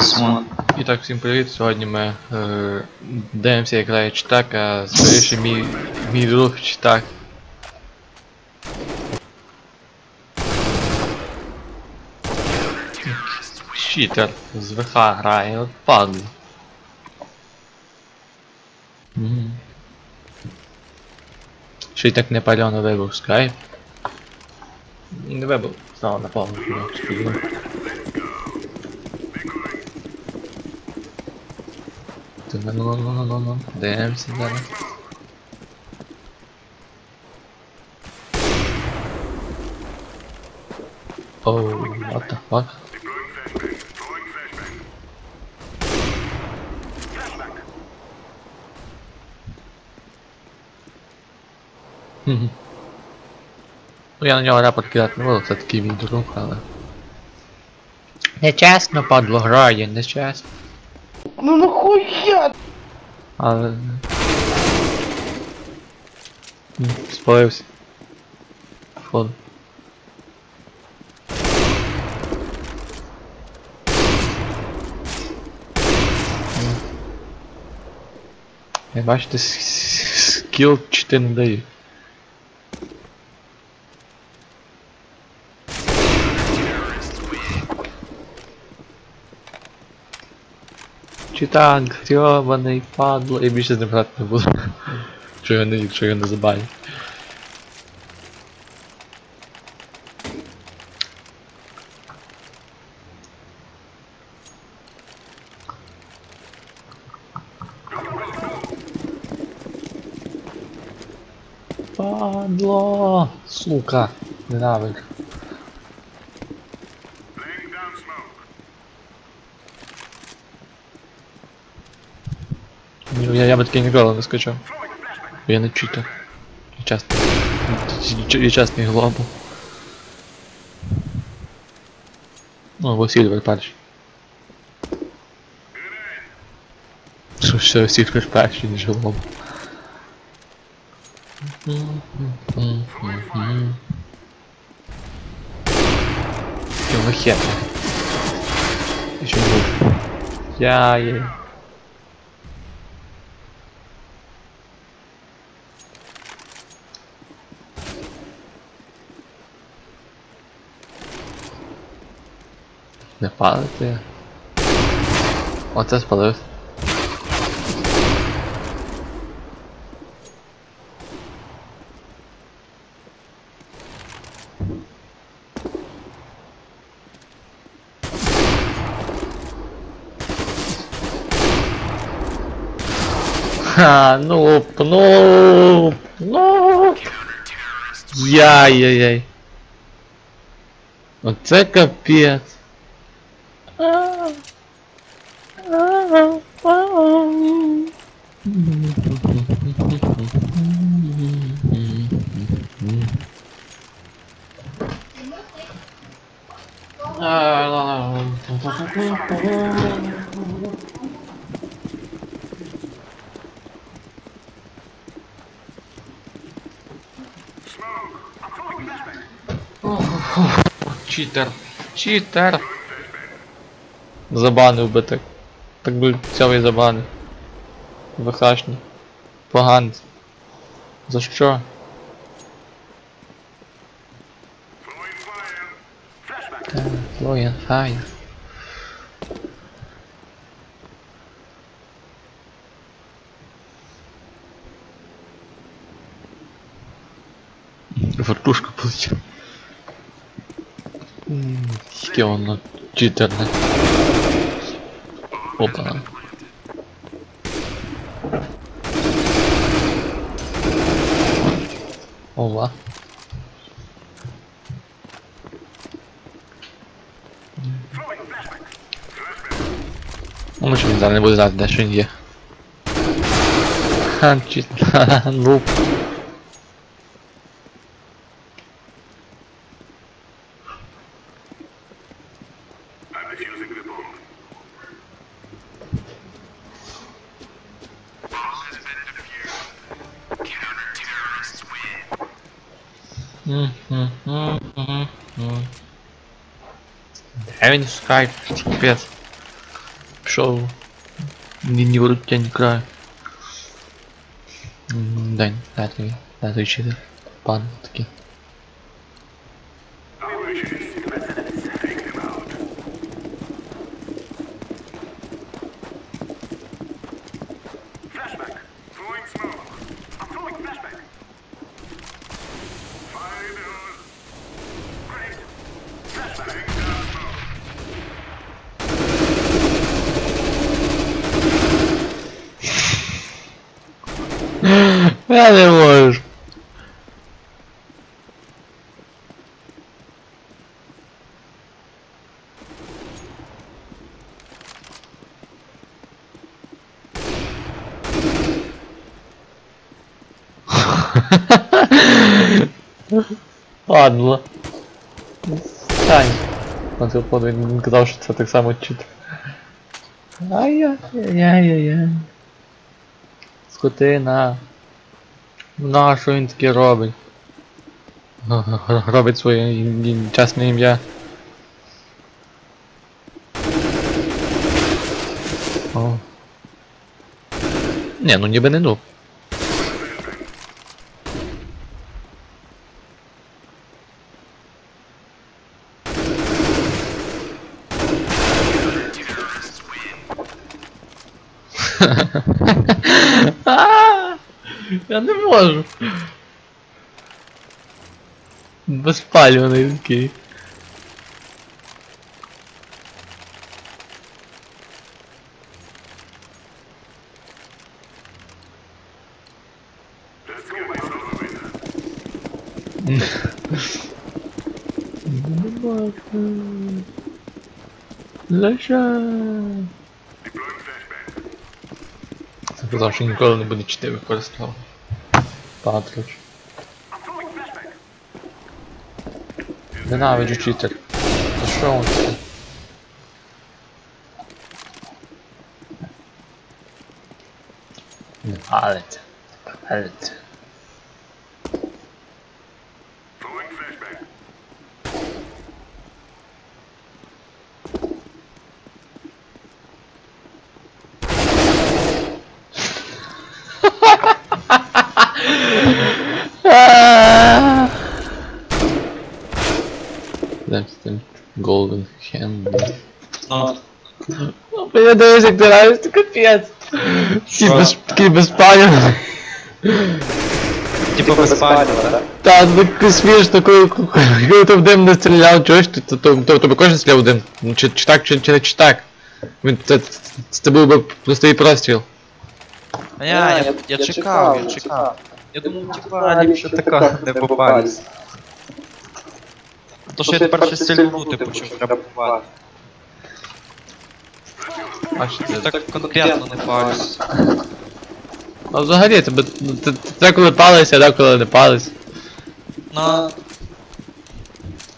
Смон. І так, всім привіт. Сьогодні ми е, дивимося, як грає Читак, а скоріше мій, мій друг Читак. Читер з ВХ грає, от падло. Ще й так непальоно вибив скайп. Не вибив, знову на повну. Ну, ну, ну, ну, ну, ну. Дивимося зараз. Оу, what the fuck? Хм. Ну я на нього рапорт кидати не буду, це такий мій друг, але... Нечесно, падло грає, нечесно. Ну нахуя? Але... М, Спалився. Фон. Я бачите, с- с- скіл 4 не даю. Kapitan Kriobanej no padło i mi się naprawdę nie było. Czego niczego nie zabali. Padło! Suka, nienawyk. Я, я би таке ніколи не скачав. Я не читав. Я часто. Я частний глобал. Ну, або Сільвер перший. Що ще Сільвер перший, ніж глобал. Чого хер? Еще не Я Не палити. Оце спалив. Ха, ну, ну, ну. Яй-яй-яй. Оце капець. Cheater. Cheater. Забанив би так. Так би цілий забанив. ВХшний. Поганець. За що? Так, Лоян Файр. Вертушка полетіла. М, Яке воно 不吧哦我。throwingback 我们兄弟在那不是在在瞬间看去看路 Де він скайп? Капець. Пішов. Ні, ні воротя, ні краю. М, День, п'ятий, п'ятий читер. Пан такий. Я не можу. Ладно. Стань. На цей подвиг він казав, що це так само чит. Ай-яй-яй-яй-яй. Скотина. На, що він таке робить? Робить своє чесне ім'я. О. Ні, ну ніби не ну. É nervoso. Vou espalhando não aqui. Let's go. казав, що ніколи не буде чити використовувати. Патрич. I'm throwing flashbang. Ненавиджу читер. За що він це? Не палиться. Палиться. Ну, Ну, я дивись, як ти граєш, ти капець. Такий Що? без, типу без палива, так? Та, ну смішно, коли, коли ти в дим не стріляв, чуєш, то, то, то, то, тобі кожен стріляв в дим. Ну, чи, чи так, чи, чи, чи так. Він, це, це, це був би простий простріл. А я, я, я чекав, я чекав. Я думав, типа, ліпше така не попались. То що я тепер щось стрільнути почав треба бувати. А що Я так конкретно не палюсь. А взагалі, тебе, ти, ти, ти деколи палися, а деколи не пались. Ну.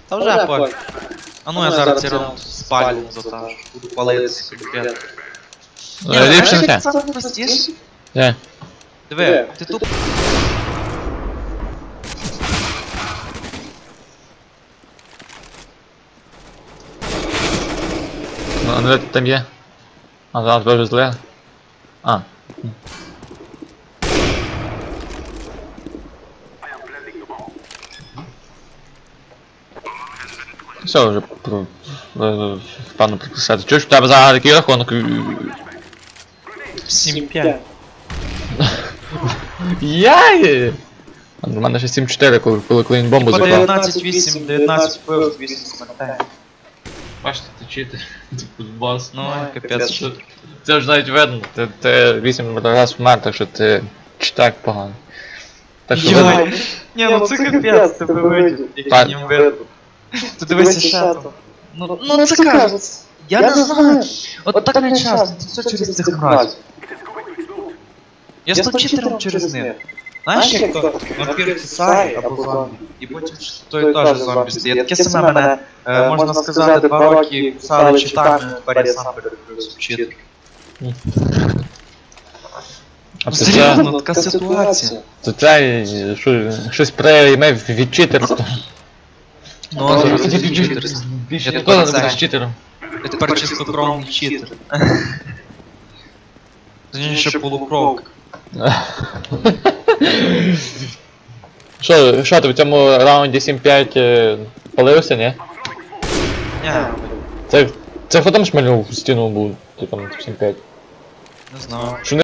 Та вже пофіг. А ну я зараз ці раунд спалю затажу. Буду палитися конкретно. Ну, ліпше не це простіше. Є. Диви, ти тут Ну, а де ти там є? А, зараз тебе вже зле. А. Все, вже про... е, Пану прикрашати. Чуєш, в тебе зараз який рахунок? 7-5. Яй! А У мене ще 7-4, коли, коли клейн бомбу По забрав. 19-8, 19 вбив, 8 смертей. Бачите, ти чити. Бос. Ну, капець. що- Це ж навіть видно. Ти, ти 8 разів вмер, так що ти читак поганий. Так що видно. Ні, ну це капець, тебе видів, як Так. ним видно. Ти дивися ще там. Ну, ну це кажеться. Я не знаю. От так не часто, це все через цих мразів. Я став читером через них. Знаєш, як то вампір кисає або зомбі, і потім ж той теж зомбі стає. Таке саме мене, е, можна сказати, два роки кусали читами, тепер я сам перетворився в читер. А це Серйозно, така ситуація. це, це щось прийме від читерства. Ну, а зараз я ніколи не будеш читером. Я тепер чистокровний читер. Точніше полукровка. Що, що ти в цьому раунді 7-5 е, палився, ні? Ні, Це, це хто там шмальнув в стіну був, ти там 7-5? не знаю. Що не